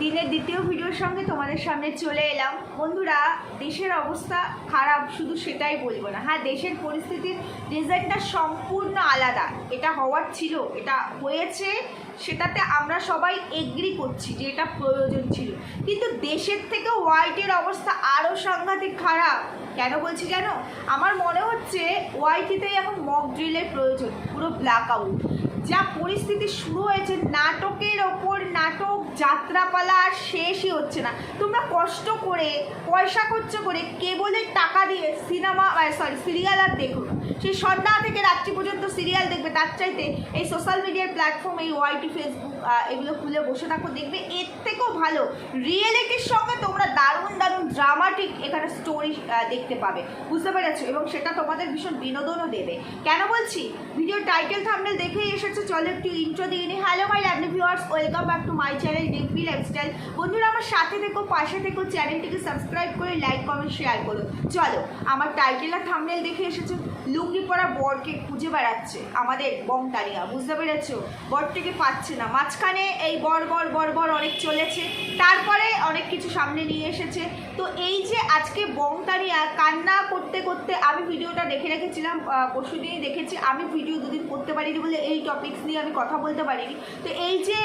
দিনের দ্বিতীয় ভিডিওর সঙ্গে তোমাদের সামনে চলে এলাম। বন্ধুরা, দেশের অবস্থা খারাপ, শুধু সেটাই বলব না। হ্যাঁ দেশের পরিস্থিতির রেজাল্টটা সম্পূর্ণ আলাদা। এটা হওয়ার ছিল, এটা হয়েছে, সেটাতে আমরা সবাই এগ্রি করছি যে এটা প্রয়োজন ছিল। কিন্তু দেশের থেকে হোয়াইটের অবস্থা আরও সাংঘাতিক খারাপ। কেন বলছি জানো? আমার মনে হচ্ছে ওয়াইটিতেই এখন মক ড্রিলের প্রয়োজন, পুরো ব্ল্যাক আউট যা পরিস্থিতি শুরু হয়েছে, নাটকের ওপর নাটক যাত্রাপালা আর শেষই হচ্ছে না। তোমরা কষ্ট করে, পয়সা খরচ করে কেবলের টাকা দিয়ে সিনেমা সরি সিরিয়াল আর দেখো সেই সন্ধ্যা থেকে রাত্রি পর্যন্ত সিরিয়াল দেখবে, তার চাইতে এই সোশ্যাল মিডিয়ার প্ল্যাটফর্ম এই ওয়াইটি ফেসবুক এগুলো খুলে বসে থাকো, দেখবে এর থেকেও ভালো। রিয়েলিটির সঙ্গে তোমরা দারুণ দারুণ ড্রামাটিক এখানে স্টোরি দেখতে পাবে। বুঝতে পেরেছ? এবং সেটা তোমাদের ভীষণ বিনোদনও দেবে। কেন বলছি? ভিডিও টাইটেল থামনেল দেখেই এসেছ চলো একটু ইন্ট্রো দিয়ে নিই। Hello my lovely viewers welcome back to my channel DP lifestyle বন্ধুরা, আমার সাথে থেকো, পাশে থেকো, চ্যানেলটিকে সাবস্ক্রাইব করে লাইক কমেন্ট শেয়ার করো। চলো, আমার টাইটেল আর থামনেল দেখে এসেছ? লুঙ্গি পরা বরকে খুঁজে বেড়াচ্ছে আমাদের বংটারিয়া বুঝতে পেরেছ? বরটিকে পাচ্ছে না। মাঝখানে এই বর বর বর বর অনেক চলেছে, তারপরে অনেক কিছু সামনে নিয়ে এসেছে। তো এই যে আজকে বংটারিয়া কান্না করতে করতে আমি ভিডিওটা দেখে রেখেছিলাম পরশু দিনই দেখেছি। আমি ভিডিও দুদিন করতে পারিনি বলে এই টপিকস নিয়ে আমি কথা বলতে পারিনি। তো এই যে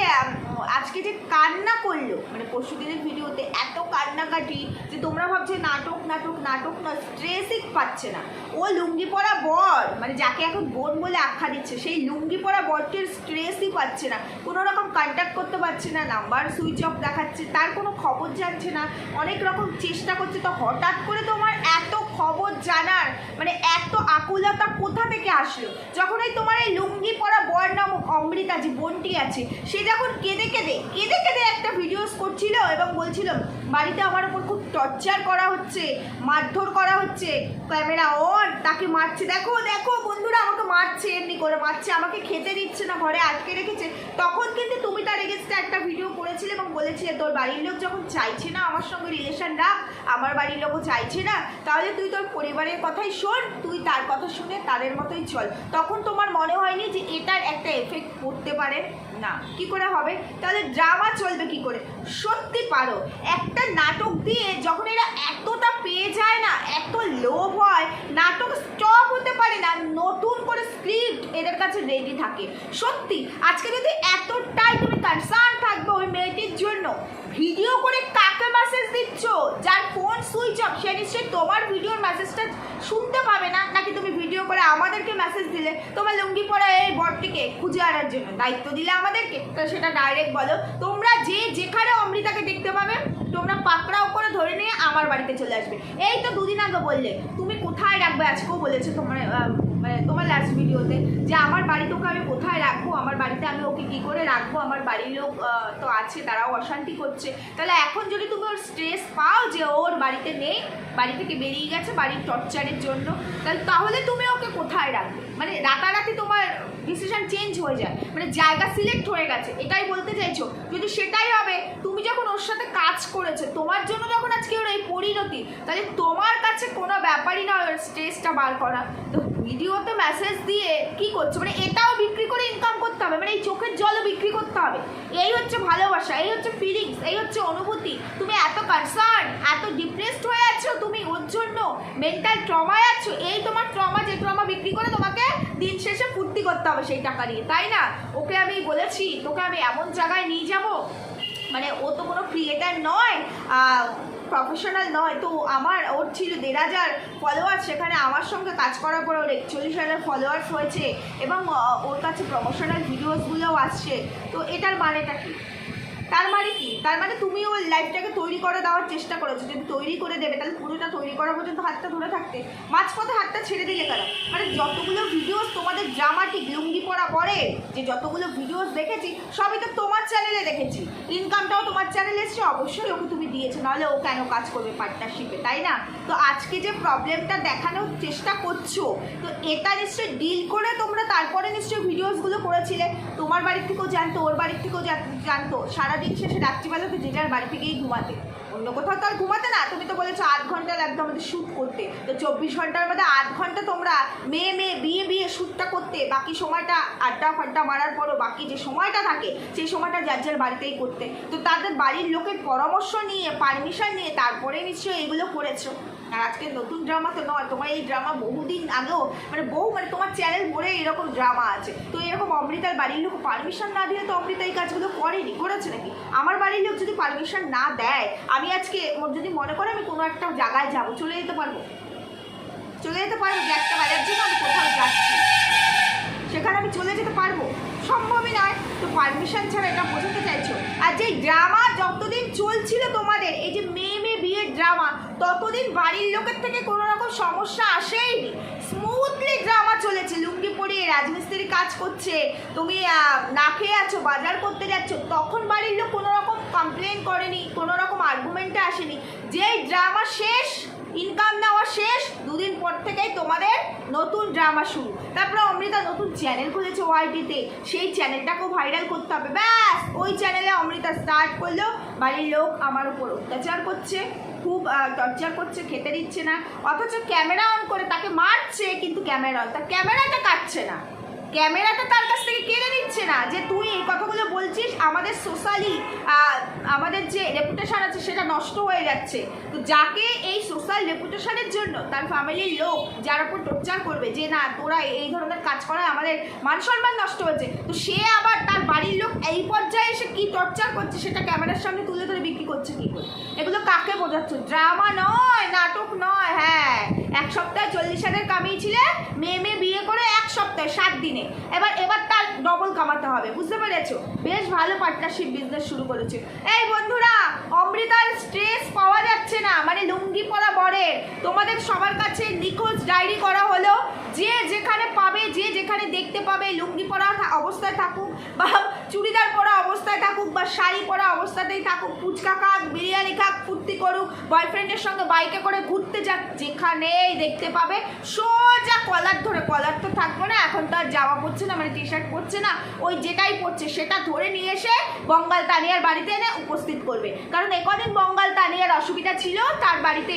আজকে যে কান্না করল মানে পরশু দিনের ভিডিওতে এত কান্নাকাটি যে তোমরা ভাবছ নাটক নাটক নাটক না স্ট্রেসই পাচ্ছে না। ও লুঙ্গি পরা বর মানে যাকে এখন বোন বলে আখ্যা দিচ্ছে, সেই লুঙ্গি পরা বরটির স্ট্রেসই পাচ্ছে না। কোনো রকম কন্ট্যাক্ট করতে পারছে না নাম্বার সুইচ অফ দেখাচ্ছে, তার কোনো খবর জানছে না, অনেক রকম চেষ্টা করছে। তো হঠাৎ করে তোমার এত খবর জানার মানে এত আকুলতা কোথা থেকে আসলো? যখন এই তোমার এই লুঙ্গি পরা বর নামক অমৃতা যে বোনটি আছে, সে যখন কেঁদে কেঁদে কেঁদে কেঁদে একটা ভিডিওস করছিল এবং বলছিল বাড়িতে আমার উপর খুব টর্চার করা হচ্ছে, মারধর করা হচ্ছে। ক্যামেরা অন তাকে মারছে। দেখো দেখো, বন্ধুরা, আমাকে মারছে, এমনি করে মারছে। আমাকে খেতে দিচ্ছে না, ঘরে আটকে রেখেছে। তখন কিন্তু তুমি তার এগেনস্টে একটা ভিডিও করেছিলে এবং বলেছিলে, তোর বাড়ির লোক যখন চাইছে না আমার সঙ্গে রিলেশন রাখ, আমার বাড়ির লোকও চাইছে না, তাহলে তুই তোর পরিবারের কথাই শোন, তুই তার কথা শুনে তাদের মতোই চল। তখন তোমার মনে হয়নি যে এটার একটা এফেক্ট করতে পারে? না। কি করে হবে? তাহলে ড্রামা চলবে কি করে? সত্যি পারো। একটা নাটক দিয়ে যখন এরা এতটা পেয়ে যায় না, এত লোভ হয়, নাটক স্টপ হতে পারে না, নতুন করে স্ক্রিপ্ট এদের কাছে রেডি থাকে। সত্যি, আজকে যদি এতটাই তুমি কনসার্ন থাকবে ওই মেয়েটির জন্য ভিডিও করে কাকে মেসেজ দিচ্ছ? যার ফোন সুইচ অফ সে নিশ্চয়ই তোমার ভিডিওর মেসেজটা শুনতে পাবে না, নাকি তুমি ভিডিও করে আমাদেরকে মেসেজ দিলে? তোমার লুঙ্গি পরা এই বরটিকে খুঁজে আনার জন্য দায়িত্ব দিলে আমাদেরকে? তো সেটা ডাইরেক্ট বলো। তোমরা যে যেখানে অমৃতাকে দেখতে পাবে, তোমরা পাকড়াও করে ধরে নিয়ে আমার বাড়িতে চলে আসবে। এই তো দুদিন আগে বললে, তুমি কোথায় রাখবে? আজকেও বলেছ তোমার মানে তোমার লাস্ট ভিডিওতে যে আমার বাড়িতে ওকে আমি কোথায় রাখব? আমার বাড়িতে আমি ওকে কী করে রাখব? আমার বাড়ির লোক তো আছে, তারাও অশান্তি করছে। তাহলে এখন যদি তুমি ওর স্ট্রেস পাও যে ওর বাড়িতে নেই, বাড়ি থেকে বেরিয়ে গেছে, বাড়ির টর্চারের জন্য, তাহলে তাহলে তুমি ওকে কোথায় রাখবে? মানে রাতারাতি তোমার ডিসিশন চেঞ্জ হয়ে যায়। মানে জায়গা সিলেক্ট হয়ে গেছে, এটাই বলতে চাইছো। যদি সেটাই হবে, তুমি যখন ওর সাথে কাজ করেছ, তোমার জন্য যখন আজকে ওর এই পরিণতি, তাহলে তোমার কাছে কোনো ব্যাপারই না ওর স্ট্রেসটা বার করা। তো ভিডিওতে মেসেজ দিয়ে কি করছ? মানে এটাও বিক্রি করে ইনকাম করতে হবে মানে এই চোখের জলও বিক্রি করতে হবে। এই হচ্ছে ভালোবাসা, এই হচ্ছে ফিলিংস এই হচ্ছে অনুভূতি। তুমি এত কনসার্ন এত ডিপ্রেসড হয়ে আছো, তুমি ওর জন্য মেন্টাল ট্রমায় আছো, এই তোমার ট্রমা যে ট্রমা বিক্রি করে তোমাকে দিন শেষে ফুর্তি করতে হবে সেই টাকা নিয়ে তাই না? ওকে আমি বলেছি, তোকে আমি এমন জায়গায় নিয়ে যাব মানে ও তো কোনো ক্রিয়েটার নয় প্রফেশনাল নয়। তো আমার, ওর ছিল দেড় হাজার ফলোয়ার্স সেখানে আমার সঙ্গে কাজ করার পর ওর একচল্লিশ হাজার ফলোয়ার্স হয়েছে এবং ওর কাছে প্রফেশনাল ভিডিওসগুলোও আসছে। তো এটার মানেটা কি? তার মানে কি? তার মানে তুমি ওর লাইফটাকে তৈরি করে দেওয়ার চেষ্টা করেছ। যদি তৈরি করে দেবে, তাহলে পুরোটা তৈরি করা পর্যন্ত হাতটা ধরে থাকতে। মাঝপথে হাতটা ছেড়ে দিলে কেন? মানে যতগুলো ভিডিওস তোমাদের ড্রামাটিক লুঙ্গি পরা পরে, যে যতগুলো ভিডিওস দেখেছি, সবই তো তোমার চ্যানেলে দেখেছি। ইনকামটাও তোমার চ্যানেলে এসছে, অবশ্যই ওকে তুমি দিয়েছ। নাহলে ও কেন কাজ করবে পার্টনারশিপে তাই না? তো আজকে যে প্রবলেমটা দেখানোর চেষ্টা করছ, তো এটা নিশ্চয়ই ডিল করে তোমরা তারপরে নিশ্চয়ই ভিডিওসগুলো করেছিলে। তোমার বাড়ির থেকেও জানতো, ওর বাড়ির থেকেও জান- জানতো। সারা সারাদিন শেষে রাত্রিবেলা তো যে যার বাড়িতে গিয়েই ঘুমাতে। অন্য কোথাও তো আর ঘুমাতে না। তুমি তো বলেছ আধ ঘণ্টা লাগতো আমাদের শ্যুট করতে। তো চব্বিশ ঘণ্টার মধ্যে আধ ঘণ্টা তোমরা মেয়ে মেয়ে বিয়ে বিয়ে শ্যুটটা করতে। বাকি সময়টা আড্ডা ফাড্ডা মারার পরও বাকি যে সময়টা থাকে, সেই সময়টা যার যার বাড়িতেই করতে। তো তাদের বাড়ির লোকের পরামর্শ নিয়ে, পারমিশন নিয়ে তারপরে নিশ্চয়ই এগুলো করেছ। আর আজকে নতুন ড্রামা তো নয়, তোমার এই ড্রামা বহুদিন আগেও মানে বহু মানে তোমার চ্যানেল ভরে এরকম ড্রামা আছে। তো এরকম অমৃতার বাড়ির লোক পারমিশন না দিলে তো অমৃতা এই কাজগুলো করেনি, করেছে নাকি? আমার বাড়ির লোক যদি পারমিশন না দেয়, আমি আজকে ওর যদি মনে করে আমি কোনো একটা জায়গায় যাব, চলে যেতে পারব? চলে যেতে পারব যে একটা বাজার জন্য আমি কোথাও যাচ্ছি? সেখানে আমি চলে যেতে পারব? সম্ভবই নয়। তো পারমিশন ছাড়া এটা বোঝাতে চাইছো? আর যে ড্রামা যতদিন চলছিল তোমাদের, এই যে মেয়ে ড্রামা। ততদিন বাড়ির লোকের থেকে কোনো রকম সমস্যা আসেইনি স্মুথলি ড্রামা চলেছে। লুঙ্গি পরিয়ে রাজমিস্ত্রি কাজ করছে। তুমি না খেয়ে আছো, বাজার করতে যাচ্ছ। তখন বাড়ির লোক কোনো রকম কমপ্লেন করেনি, কোনো রকম আর্গুমেন্টে আসেনি। যেই ড্রামা শেষ ইনকাম নেওয়া শেষ, দুদিন পর থেকেই তোমাদের নতুন ড্রামা শুরু। তারপরে অমৃতা নতুন চ্যানেল খুলেছে ওয়াইটিতে সেই চ্যানেলটাকেও ভাইরাল করতে হবে। ব্যাস, ওই চ্যানেলে অমৃতা স্টার্ট করল। বাড়ির লোক আমার উপর অত্যাচার করছে, খুব টর্চার করছে, খেতে দিচ্ছে না। অথচ ক্যামেরা অন করে তাকে মারছে, কিন্তু ক্যামেরা অন তার ক্যামেরাটা কাটছে না। ক্যামেরাটা তার কাছ থেকে কেড়ে নিচ্ছে না। যে তুই এই কথাগুলো বলছিস, আমাদের সোশ্যালি আমাদের যে রেপুটেশন আছে সেটা নষ্ট হয়ে যাচ্ছে। তো যাকে এই সোশ্যাল রেপুটেশনের জন্য তার ফ্যামিলির লোক যার উপর টর্চার করবে, যে না, তোরা এই ধরনের কাজ করায় আমাদের মান সম্মান নষ্ট হয়েছে তো সে আবার তার বাড়ির লোক এই পর্যায়ে এসে কি টর্চার করছে সেটা ক্যামেরার সামনে তুলে ধরে বিক্রি করছে কি করে? এগুলো কাকে বোঝাচ্ছ? ড্রামা নয়, নাটক নয় হ্যাঁ। এক সপ্তাহে চল্লিশ হাজার কামিয়েছিলে, মেয়ে মেয়ে বিয়ে করে এক সপ্তাহে, সাত দিনে। এবার এবার তার ডবল কামাতে হবে, বুঝতে পেরেছ? বেশ ভালো পার্টনারশিপ বিজনেস শুরু করেছে। এই বন্ধুরা, অমৃতার স্ট্রেস পাওয়া যাচ্ছে না মানে লুঙ্গি পরা বরের। তোমাদের সবার কাছে নিখোঁজ ডায়েরি করা হলো, যে যেখানে পাবে, যে যেখানে দেখতে পাবে, লুঙ্গি পরা অবস্থায় থাকুক, বা চুড়িদার পরা অবস্থায় থাকুক, বা শাড়ি পরা অবস্থাতেই থাকুক, ফুচকা খাক, বিরিয়ানি খাক, ফুর্তি করুক বয়ফ্রেন্ডের সঙ্গে বাইকে করে ঘুরতে যাক যেখানেই দেখতে পাবে। সোজা কলার ধরে, কলার তো থাকবে না, এখন তো আর জামা পরছে না মানে টি শার্ট পরছে না। ওই যেটাই পরছে, সেটা ধরে নিয়ে এসে বঙ্গাল তানিয়ার বাড়িতে এনে উপস্থিত করবে। কারণ একদিন বঙ্গাল তানিয়ার অসুবিধা ছিল, তার বাড়িতে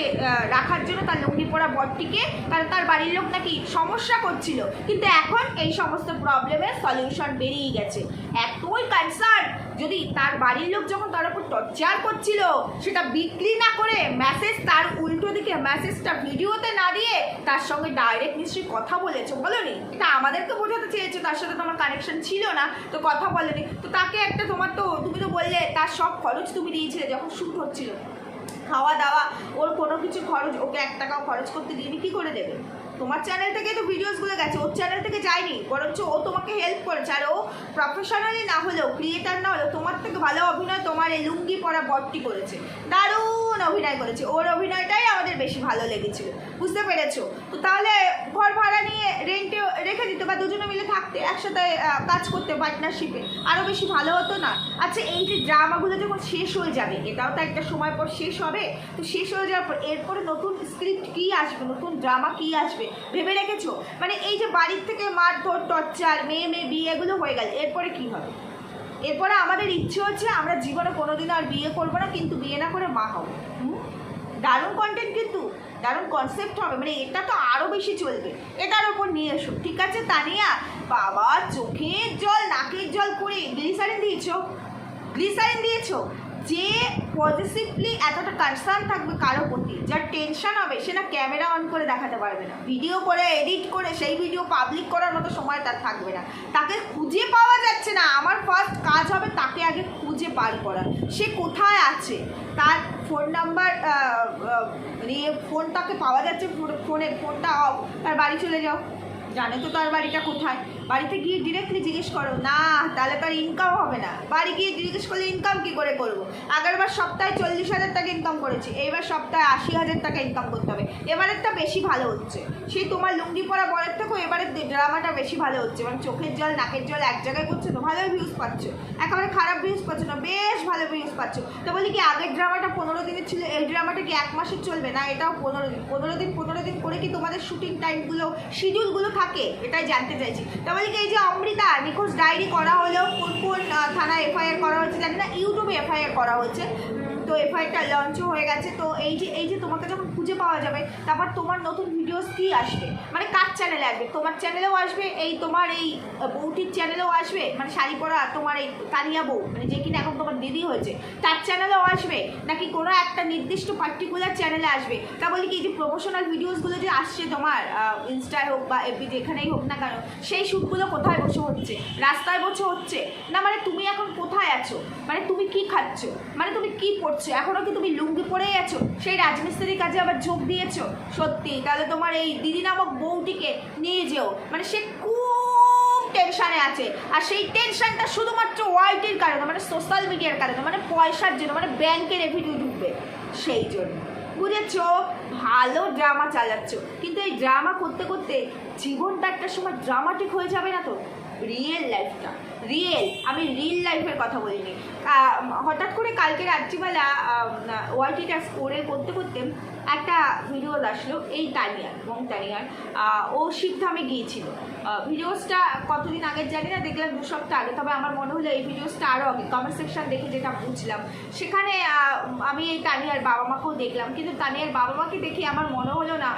রাখার জন্য তার লুঙ্গি পরা বরটিকে কারণ তার বাড়ির লোক নাকি সমস্যা করছিল। কিন্তু এখন এই সমস্ত প্রবলেমের সলিউশন বেরিয়ে গেছে। এতই কনসার্ন যদি তার বাড়ির লোক যখন তার উপর টর্চার করছিল, সেটা বিক্রি না করে মেসেজ তার উল্টো দিকে মেসেজটা ভিডিওতে না দিয়ে তার সঙ্গে ডাইরেক্ট নিশ্চয়ই কথা বলেছ, বলনি? এটা আমাদেরকে বোঝাতে চেয়েছো, তার সাথে তোমার কানেকশন ছিল না, তো কথা বলেনি। তো তাকে একটা তোমার তো, তুমি তো বললে, তার সব খরচ তুমি দিয়েছিলে যখন শ্যুট হচ্ছিল। খাওয়া দাওয়া, ওর কোনো কিছু খরচ, ওকে এক টাকাও খরচ করতে দিবি কি করে দেবে? তোমার চ্যানেল থেকে তো ভিডিওসগুলো গেছে, ওর চ্যানেল থেকে যায়নি, বরঞ্চ ও তোমাকে হেল্প করেছে। আর ও প্রফেশনালি না হলেও ক্রিয়েটার না হলেও, তোমার থেকে ভালো অভিনয় তোমার এই লুঙ্গি পরা বটটি করেছে। দারুণ অভিনয় করেছে। ওর অভিনয়টাই আমাদের বেশি ভালো লেগেছিল। বুঝতে পেরেছ? তো তাহলে ঘর ভাড়া নিয়ে রেন্টে রেখে দিতে বা দুজনে মিলে থাকতে, একসাথে কাজ করতে পার্টনারশিপে আরও বেশি ভালো হতো না? আচ্ছা এই যে ড্রামাগুলো যখন শেষ হয়ে যাবে, এটাও তো একটা সময় পর শেষ হবে। তো শেষ হয়ে যাওয়ার পর এরপরে নতুন স্ক্রিপ্ট কী আসবে? নতুন ড্রামা কী আসবে? ভেবে রেখেছো? মানে এই যে বাড়ির থেকে মারধর, টর্চার, মেয়ে মেয়ে, বিয়ে এগুলো হয়ে গেল, এরপরে কী হবে? এরপরে আমাদের ইচ্ছে হচ্ছে আমরা জীবনে কোনোদিনও আর বিয়ে করব না, কিন্তু বিয়ে না করে মা হব? দারুণ কন্টেন্ট কিন্তু, দারুণ কনসেপ্ট হবে মানে এটা তো আরও বেশি চলবে। এটার ওপর নিয়ে এসো, ঠিক আছে, তানিয়া? বাবা, চোখের জল, নাকের জল করে গ্লিসারিন দিয়েছ? গ্লিসারিন দিয়েছ? যে পজিটিভলি এতটা কনসার্ন থাকবে কারও প্রতি, যার টেনশন হবে, সে না ক্যামেরা অন করে দেখাতে পারবে না। ভিডিও করে এডিট করে, সেই ভিডিও পাবলিক করার মতো সময় তার থাকবে না। তাকে খুঁজে পাওয়া যাচ্ছে না। আমার ফার্স্ট কাজ হবে তাকে আগে খুঁজে বার করা। সে কোথায় আছে? তার ফোন নাম্বার নিয়ে ফোন তাকে পাওয়া যাচ্ছে ফোন- ফোনের ফোনটা অফ। তার বাড়ি চলে যাও। জানে তো তার বাড়িটা কোথায়। বাড়িতে গিয়ে ডিরেক্টলি জিজ্ঞেস করো, না, তাহলে তার ইনকাম হবে না। বাড়ি গিয়ে জিজ্ঞেস করলে ইনকাম কি করে করব? আগেরবার সপ্তাহে চল্লিশ হাজার টাকা ইনকাম করেছি, এইবার সপ্তাহে আশি হাজার টাকা ইনকাম করতে হবে। এবারেরটা বেশি ভালো হচ্ছে। সেই তোমার লুঙ্গি পরা বরের থেকেও এবারে ড্রামাটা বেশি ভালো হচ্ছে। মানে চোখের জল, নাকের জল এক জায়গায় করছে তো ভালো ভিউজ পাচ্ছ। একেবারে খারাপ ভিউজ পাচ্ছ না, বেশ ভালো ভিউজ পাচ্ছ। তো বলি কি, আগের ড্রামাটা পনেরো দিনের ছিল, এই ড্রামাটা কি এক মাসের চলবে না? এটাও পনেরো দিন পনেরো দিন পনেরো দিন করে কি তোমাদের শুটিং টাইমগুলো শিডিউলগুলো থাকে? এটাই জানতে চাইছি। তা বলি এই যে অমৃতা, নিখোঁজ ডায়েরি করা হলেও কোন কোন থানায় এফআইআর করা হয়েছে জানি না, ইউটিউবে এফআইআর করা হয়েছে তো এফআইআরটা লঞ্চও হয়ে গেছে, তো এই যে এই যে তোমাকে যখন খুঁজে পাওয়া যাবে, তারপর তোমার নতুন ভিডিওস কী আসবে? মানে কার চ্যানেলে আসবে? তোমার চ্যানেলেও আসবে এই তোমার এই বউটির চ্যানেলেও আসবে? মানে শাড়ি পরা তোমার এই কানিয়া বউ মানে যে কিনা এখন তোমার দিদি হয়েছে, তার চ্যানেলেও আসবে? নাকি কোনো একটা নির্দিষ্ট পার্টিকুলার চ্যানেলে আসবে? তা বলি কি যে প্রমোশনাল ভিডিওসগুলো যে আসছে তোমার ইনস্টায় হোক বা এফবি যেখানেই হোক না কেন, সেই শ্যুটগুলো কোথায় বসে হচ্ছে? রাস্তায় বসে হচ্ছে? না মানে তুমি এখন কোথায় আছো? মানে তুমি কি খাচ্ছ? মানে তুমি কি পড়ছো? এখনও কি তুমি লুঙ্গি পরেই আছো? সেই রাজমিস্ত্রির কাজে আবার যোগ দিয়েছ? সত্যি, তাহলে তোমার এই দিদি নামক বউটিকে নিয়ে যেও। মানে সে খুব টেনশানে আছে। আর সেই টেনশানটা শুধুমাত্র ওয়াইটির কারণে মানে সোশ্যাল মিডিয়ার কারণে মানে পয়সার জন্য মানে ব্যাংকের রেভিনিউ ঢুকবে সেই জন্য। বুঝেছ? ভালো ড্রামা চালাচ্ছ। কিন্তু এই ড্রামা করতে করতে জীবনটা একটা সময় ড্রামাটিক হয়ে যাবে না তো? রিয়েল লাইফটা রিয়েল আমি রিয়েল লাইফের কথা বলিনি। হঠাৎ করে কালকে রাত্রিবেলা ওয়াইটিটা করে করতে করতে একটা ভিডিও আসলো, এই তানিয়ার এবং তানিয়ার। ও ও শিবধামে গিয়েছিল ভিডিওসটা কতদিন আগে জানি না, দেখলাম দু সপ্তাহ আগে। তবে আমার মনে হলো এই ভিডিওসটা আরও আগে। কমেন্ট সেকশন দেখে যেটা বুঝলাম। সেখানে আমি এই তানিয়ার বাবা মাকেও দেখলাম। কিন্তু তানিয়ার বাবা মাকে দেখে আমার মনে হলো না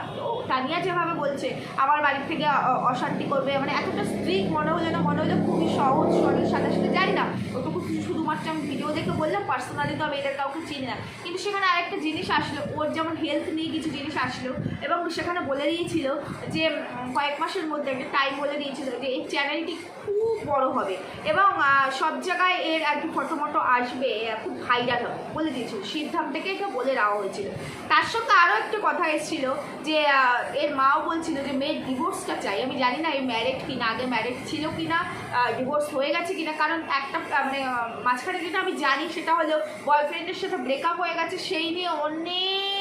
তানিয়া যেভাবে বলছে, আমার বাড়ির থেকে অশান্তি করবে। মানে এতটা স্ট্রিক মনে হলো না, মনে হলো খুবই সহজ, সরল সাদা সাথে জানি না, ওটুকু শুধুমাত্র আমি ভিডিও দেখে বললাম পার্সোনালি তো আমি এদের কাউকে চিনি না। কিন্তু সেখানে আরেকটা জিনিস আসলো, ওর যেমন হেলথ নিয়ে কিছু জিনিস আসলো, এবং সেখানে বলে দিয়েছিল যে কয়েক মাসের মধ্যে একটা টাইম বলে দিয়েছিল যে, এই চ্যানেলটি খুব বড় হবে, এবং সব জায়গায় এর আর কি ফটো মটো আসবে খুব ভাইরাল হবে, বলে দিয়েছিল। সিদ্ধান্ত থেকে এটা বলে দেওয়া হয়েছিল। তার সঙ্গে আরও একটা কথা এসেছিল যে এর মাও বলছিল যে মেয়ের ডিভোর্সটা চাই। আমি জানি না, এই ম্যারেড কিনা, আগে ম্যারেড ছিল কিনা ডিভোর্স হয়ে গেছে কিনা, কারণ একটা মানে মাঝখানে যেটা আমি জানি সেটা হলো বয়ফ্রেন্ডের সাথে ব্রেকআপ হয়ে গেছে সেই নিয়ে অনেক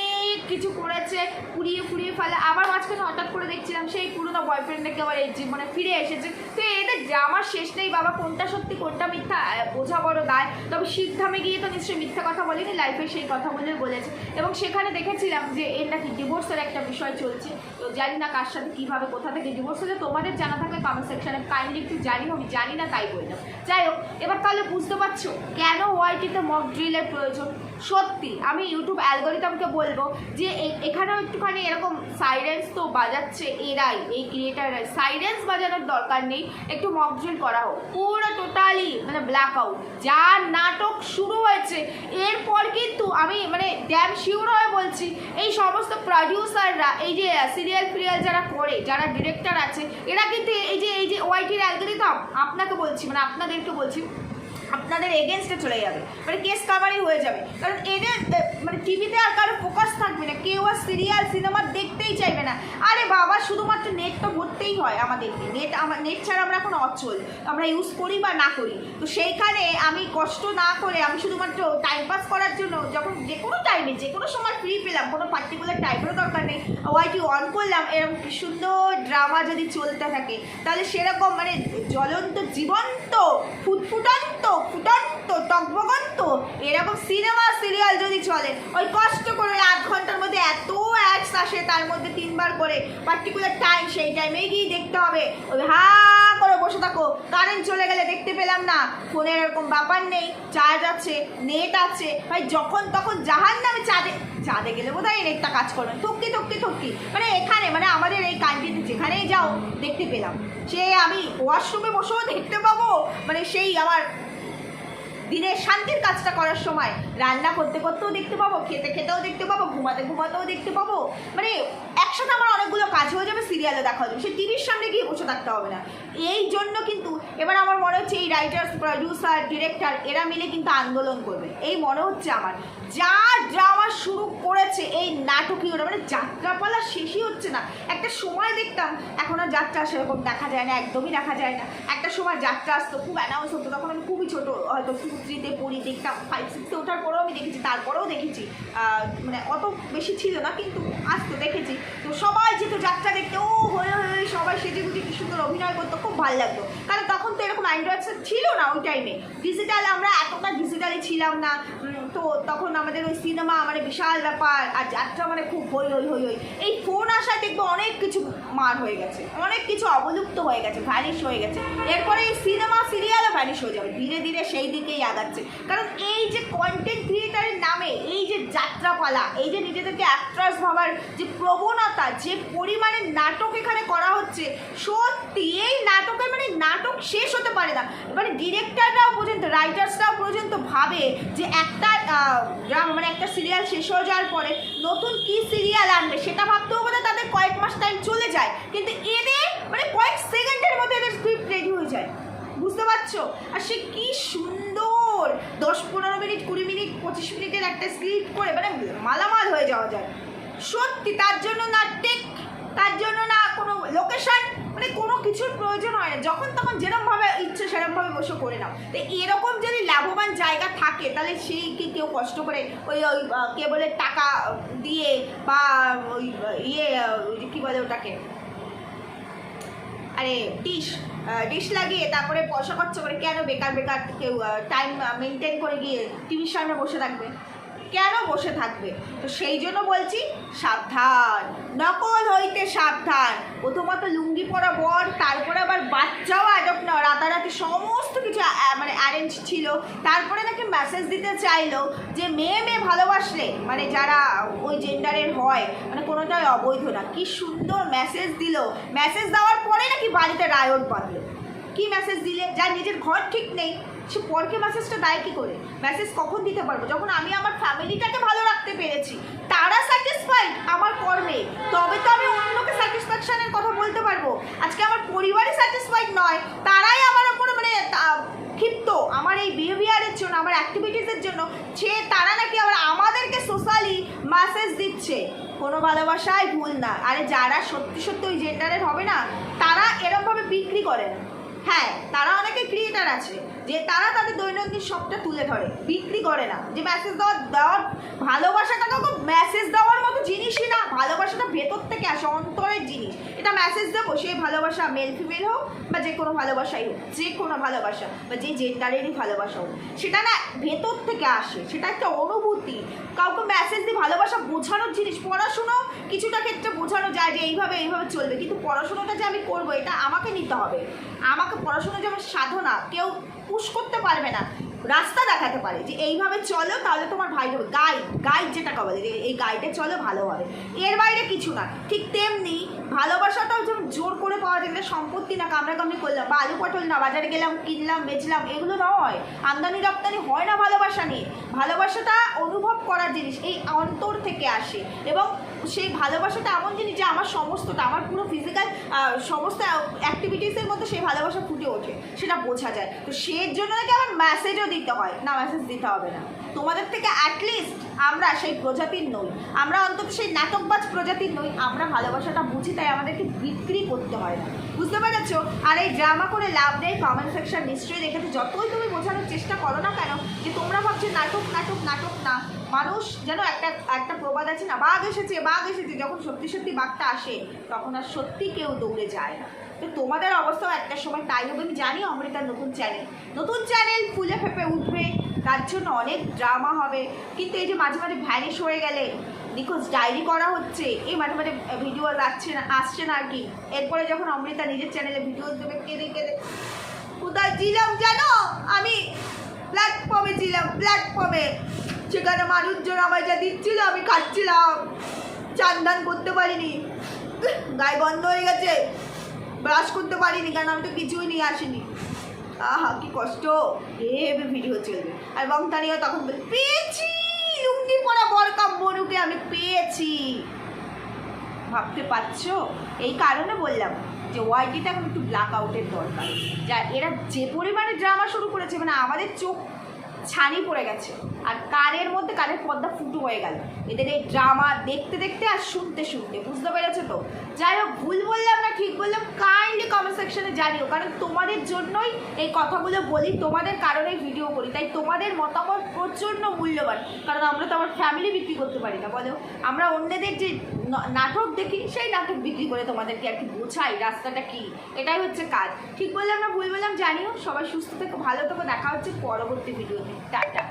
কিছু করেছে পুড়িয়ে ফুড়িয়ে ফেলে। আবার মাঝখানে হঠাৎ করে দেখছিলাম সেই পুরোনো বয়ফ্রেন্ডকে আবার এই জীবনে ফিরে এসেছে। তো এদের জামার শেষ নেই বাবা, কোনটা সত্যি, কোনটা মিথ্যা বোঝা বড় দায়। তবে সিদ্ধামে গিয়ে তো নিশ্চয়ই মিথ্যা কথা বলিনি লাইফে সেই কথাগুলো বলেছে। এবং সেখানে দেখেছিলাম যে এর নাকি ডিভোর্সের একটা বিষয় চলছে। তো জানি না কার সাথে কীভাবে, কোথা থেকে ডিভোর্স হলে তোমাদের জানা থাকলে কমেন্ট সেকশনে কাইন্ডলি একটু জানি আমি জানি না, তাই বললাম। যাই হোক, এবার তাহলে বুঝতে পারছ কেন ওয়াইটিতে মক ড্রিলের প্রয়োজন? সত্যি, আমি ইউটিউব অ্যালগোরিদমকে বলব যে এখানেও একটুখানি এরকম সাইলেন্স তো বাজাচ্ছে এরাই, এই ক্রিয়েটাররাই সাইলেন্স বাজানোর দরকার নেই, একটু মক ড্রিল করা হোক। পুরো টোটালি মানে ব্ল্যাক আউট যা নাটক শুরু হয়েছে, এরপর কিন্তু আমি মানে ড্যাম শিওর হয়ে বলছি, এই সমস্ত প্রডিউসাররা এই যে সিরিয়াল ফিরিয়াল যারা করে, যারা ডিরেক্টর আছে, এরা কিন্তু এই যে এই যে ওয়াইটির অ্যালগোরিদম আপনাকে বলছি মানে আপনাদেরকে বলছি, আপনাদের এগেনস্টে চলে যাবে। মানে কেস কাভারই হয়ে যাবে। কারণ এদের মানে টিভিতে আর কারও ফোকাস সিরিয়াল, সিনেমা দেখতেই চাইবে না। আরে বাবা, শুধুমাত্র নেট তো ভরতেই হয় আমাদেরকে। নেট আমার নেট ছাড়া আমরা এখন অচল। আমরা ইউজ করি বা না করি। তো সেইখানে আমি কষ্ট না করে আমি শুধুমাত্র টাইম পাস করার জন্য যখন যে কোনো টাইমে যে কোনো সময় ফ্রি পেলাম, কোনো পার্টিকুলার টাইমেরও দরকার নেই। ওয়াইটি অন করলাম এরকম সুন্দর ড্রামা যদি চলতে থাকে, তাহলে সেরকম মানে জ্বলন্ত, জীবন্ত, ফুটফুটন্ত, ফুটন্ত, টকবগন্ত, এরকম সিনেমা, সিরিয়াল যদি চলে, ওই কষ্ট করে আধ ঘণ্টার মধ্যে এত অ্যাডস আসে তার মধ্যে তিনবার করে পার্টিকুলার টাইম সেই টাইমে গিয়ে দেখতে হবে। ওই হা করে কারেন্ট চলে গেলে দেখতে পেলাম না। ফোনের এরকম ব্যাপার নেই। চার্জ আছে, নেট আছে। ভাই, যখন তখন জাহান নামে চাঁদে চাঁদে গেলে বোধ হয় নেটটা কাজ করবে। থক্কি থক্কি থক্কি। মানে এখানে মানে আমাদের এই কান্ট্রিতে যেখানেই যাও, দেখতে পেলাম। সে আমি ওয়াশরুমে বসেও দেখতে পাবো। মানে সেই আমার দিনের শান্তির কাজটা করার সময় রান্না করতে করতেও দেখতে পাবো, খেতে খেতেও দেখতে পাবো, ঘুমাতে ঘুমাতেও দেখতে পাবো। মানে একসাথে আমার অনেকগুলো কাজ হয়ে যাবে সিরিয়ালে দেখা যাবে সে টিভির সামনে গিয়ে বসে থাকতে হবে না। এই জন্য কিন্তু এবার আমার মনে হচ্ছে এই রাইটার্স প্রডিউসার ডিরেক্টর এরা মিলে কিন্তু আন্দোলন করবে। এই মনে হচ্ছে আমার। যা ড্রামা শুরু করেছে এই নাটকীয়টা। মানে যাত্রাপালা শেষই হচ্ছে না। একটা সময় দেখতাম, এখন আর যাত্রা সেরকম দেখা যায় না, একদমই দেখা যায় না। একটা সময় যাত্রা আসতো, খুব অ্যানাউন্স হতো। তখন আমি খুবই ছোটো, হয়তো টু থ্রিতে পড়ি দেখতাম ফাইভ সিক্সে ওঠার পরেও আমি দেখেছি, তারপরেও দেখেছি। মানে অত বেশি ছিল না, কিন্তু আসতো, দেখেছি। তো সবাই যেত যাত্রা দেখতে, ও হয়ে হয়ে সবাই সেজে গুজে কি সুন্দর অভিনয় করতো, খুব ভালো লাগতো। কারণ তখন তো এরকম অ্যান্ড্রয়েড ছিল না ওই টাইমে ডিজিটাল আমরা এতটা ডিজিটালি ছিলাম না। তো তখন আমাদের ওই সিনেমা মানে বিশাল ব্যাপার। আর যাত্রা মানে খুব হই হই হই হই। এই ফোন আসায় দেখব অনেক কিছু মার হয়ে গেছে। অনেক কিছু অবলুপ্ত হয়ে গেছে ভ্যানিশ হয়ে গেছে। এরপরে এই সিনেমা সিরিয়ালও ভ্যানিশ হয়ে যাবে। ধীরে ধীরে সেই দিকেই আগাচ্ছে। কারণ এই যে কন্টেন্ট ক্রিয়েটারের নামে এই যে যাত্রাপালা, এই যে নিজেদেরকে অ্যাক্ট্রাস ভাবার যে প্রবণতা, যে পরিমাণে নাটক এখানে করা হচ্ছে, সত্যি এই নাটকে মানে নাটক শেষ হতে পারে না। মানে ডিরেক্টররাও পর্যন্ত রাইটার্সরাও পর্যন্ত ভাবে যে একটা মানে একটা সিরিয়াল শেষ হয়ে যাওয়ার পরে নতুন কি সিরিয়াল আনবে সেটা ভাবতেও বোধ তাদের কয়েক মাস টাইম চলে যায়। কিন্তু এদের মানে কয়েক সেকেন্ডের মধ্যে এদের স্ক্রিপ্ট রেডি হয়ে যায়। বুঝতে পারছ? আর সে কি সুন্দর! দশ, পনেরো মিনিট, কুড়ি মিনিট, পঁচিশ মিনিটের একটা স্ক্রিপ্ট করে মানে মালামাল হয়ে যাওয়া যায়। সত্যি, তার জন্য না টেক তার জন্য না কোনো লোকেশন মানে কোনো কিছুর প্রয়োজন হয় না। যখন তখন যেরকমভাবে ইচ্ছে সেরকমভাবে বসে করে নাও। তো এরকম যদি লাভবান জায়গা থাকে, তাহলে সেই কি কেউ কষ্ট করে ওই ওই কেবলের টাকা দিয়ে বা ওই ইয়ে কী বলে ওটাকে? আরে, ডিশ ডিশ লাগিয়ে তারপরে পয়সা খরচ করে কেন বেকার বেকার কেউ টাইম মেনটেন করে গিয়ে টিভির সামনে বসে থাকবে? কেন বসে থাকবে? তো সেই জন্য বলছি সাবধান। নকল হইতে সাবধান। প্রথমত লুঙ্গি পরা বর, তারপরে আবার বাচ্চাও অ্যাডপ্ট না। রাতারাতি সমস্ত কিছু মানে অ্যারেঞ্জ ছিল। তারপরে নাকি মেসেজ দিতে চাইলো যে, মেয়ে মেয়ে ভালোবাসলে? মানে যারা ওই জেন্ডারের হয় মানে কোনোটাই অবৈধ না। কি সুন্দর মেসেজ দিল। মেসেজ দেওয়ার পরে নাকি বাড়িতে রায়ন বাঁধলো কি মেসেজ দিলে, যার নিজের ঘর ঠিক নেই, সে পরকে মেসেজটা দেয় কি করে? মেসেজ কখন দিতে পারব? যখন আমি আমার ফ্যামিলিটাকে ভালো রাখতে পেরেছি, তারা স্যাটিসফাইড আমার কর্মে। তবে তো আমি অন্যকে স্যাটিসফ্যাকশনের কথা বলতে পারব। আজকে আমার পরিবারই স্যাটিসফাইড নয়, তারাই আমার ওপর মানে ক্ষিপ্ত। আমার এই বিহেভিয়ারের জন্য, আমার অ্যাক্টিভিটিসের জন্য, সে, তারা নাকি আবার আমাদেরকে সোশ্যালি মেসেজ দিচ্ছে। কোনো ভালোবাসাই ভুল না। আরে যারা সত্যি সত্যি ওই জেন্ডারের হবে না, তারা এরমভাবে বিক্রি করে না। হ্যাঁ তারা অনেকে ক্রিয়েটার আছে, যে তারা তাদের দৈনন্দিন সবটা তুলে ধরে, বিক্রি করে না। যে মেসেজ দেওয়ার দেওয়ার ভালোবাসাটা তো মেসেজ দেওয়ার মতো জিনিসই না, ভালোবাসাটা ভেতর থেকে আসে, অন্তরের জিনিস। এটা মেসেজ দেবো সেই ভালোবাসা মেল ফিমেল হোক বা যে কোনো ভালোবাসাই হোক, যে কোনো ভালোবাসা বা যে জেন্ডারেরই ভালোবাসা হোক, সেটা না ভেতর থেকে আসে, সেটা একটা অনুভূতি। কাউকে মেসেজ দিয়ে ভালোবাসা বোঝানোর জিনিস, পড়াশুনো বোঝানো যায় যে এইভাবে এইভাবে চলবে। কিন্তু পড়াশোনাটা যে আমি করব, এটা আমাকে নিতে হবে। আমাকে পড়াশোনা যে আমার সাধনা, কেউ পুশ করতে পারবে না। রাস্তা দেখাতে পারে যে এইভাবে চলো, তাহলে তোমার ভাই হবে গাইড গাইড যেটাকে বলে এই গাইডে চলো, ভালো হবে। এর বাইরে কিছু না। ঠিক তেমনি ভালোবাসাটাও যেমন জোর করে পাওয়া যায় সম্পত্তি না, কামড়াকামড়ি করলাম, বা আলু পটল না, বাজারে গেলাম, কিনলাম, বেচলাম, এগুলো নয়। আমদানি রপ্তানি হয় না ভালোবাসা নিয়ে। ভালোবাসাটা অনুভব করার জিনিস, এই অন্তর থেকে আসে। এবং সেই ভালোবাসাটা এমন জিনিস যে আমার সমস্তটা, আমার পুরো ফিজিক্যাল সমস্ত অ্যাক্টিভিটিসের মধ্যে সেই ভালোবাসা ফুটে ওঠে, সেটা বোঝা যায়। তো সেই জন্য নাকি আমার মেসেজও দিতে হয়। না মেসেজ দিতে হবে না। তোমাদের থেকে অ্যাটলিস্ট আমরা সেই প্রজাতির নই। আমরা অন্তত সেই নাটকবাজ প্রজাতির নই। আমরা ভালোবাসাটা বুঝি তাই আমাদেরকে বিক্রি করতে হয় না। বুঝতে পেরেছ? আর এই ড্রামা করে লাভ নেই কমেন্ট সেকশন নিশ্চয়ই দেখেছ যতই তুমি বোঝানোর চেষ্টা করো না কেন, যে তোমরা ভাবছ নাটক নাটক নাটক না। মানুষ যেন একটা একটা প্রবাদ আছে না, বাঘ এসেছে বাঘ এসেছে, যখন সত্যি সত্যি বাঘটা আসে, তখন আর সত্যি কেউ দৌড়ে যায় না। তো তোমাদের অবস্থাও একটা সময় তাই হবে, আমি জানি অমৃতার নতুন চ্যানেল নতুন চ্যানেল ফুলে ফেপে উঠবে, তার জন্য অনেক ড্রামা হবে। কিন্তু এই যে মাঝে মাঝে ভ্যানিশ হয়ে গেলে নিখোঁজ ডায়েরি করা হচ্ছে এই মাঝে মাঝে ভিডিও যাচ্ছে না আসছে না আর কি। এরপরে যখন অমৃতা নিজের চ্যানেলে ভিডিও দেবে কেঁদে কেঁদে কোথায় ছিলাম জানো? আমি প্ল্যাটফর্মে ছিলাম প্ল্যাটফর্মে সেখানে মানুষজন আমায় যা দিচ্ছিল আমি খাচ্ছিলাম। চান করতে পারিনি। গায়ে বন্ধ হয়ে গেছে। ব্রাশ করতে পারিনি কারণ আমি তো কিছুই নিয়ে আসিনি। আহা কি কষ্ট। হেভি ভিডিও চলবে। আর বংতানিও তখন বলে, পেয়েছি! লুঙ্গি পরা বরকাম বনুকে আমি পেয়েছি। ভাবতে পারছ? এই কারণে বললাম যে ওয়াইটিটা এখন একটু ব্ল্যাক আউটের দরকার। যা এরা যে পরিমাণে ড্রামা শুরু করেছে মানে আমাদের চোখ ছানি পড়ে গেছে। আর কানের মধ্যে কানের পর্দা ফুটো হয়ে গেল। এদের এই ড্রামা দেখতে দেখতে আর শুনতে শুনতে, বুঝতে পেরেছ তো? যাই হোক, ভুল বললাম না ঠিক বললাম কাইন্ডলি কমেন্ট সেকশন জানিও, কারণ তোমাদের জন্যই এই কথাগুলো বলি, তোমাদের কারণে ভিডিও করি, তাই তোমাদের মতামত প্রচণ্ড মূল্যবান, কারণ আমরা তো আমার ফ্যামিলি বিক্রি করতে পারি না, বলো। আমরা অন্যদের যে নাটক দেখি, সেই নাটক বিক্রি করে তোমাদেরকে আর কি বোঝাই, রাস্তাটা কি, এটাই হচ্ছে কাজ। ঠিক বললাম না ভুল বললাম, জানিও, সবাই সুস্থ থেকো, ভালো থেকো, দেখা হচ্ছে পরবর্তী ভিডিওতে টাটা।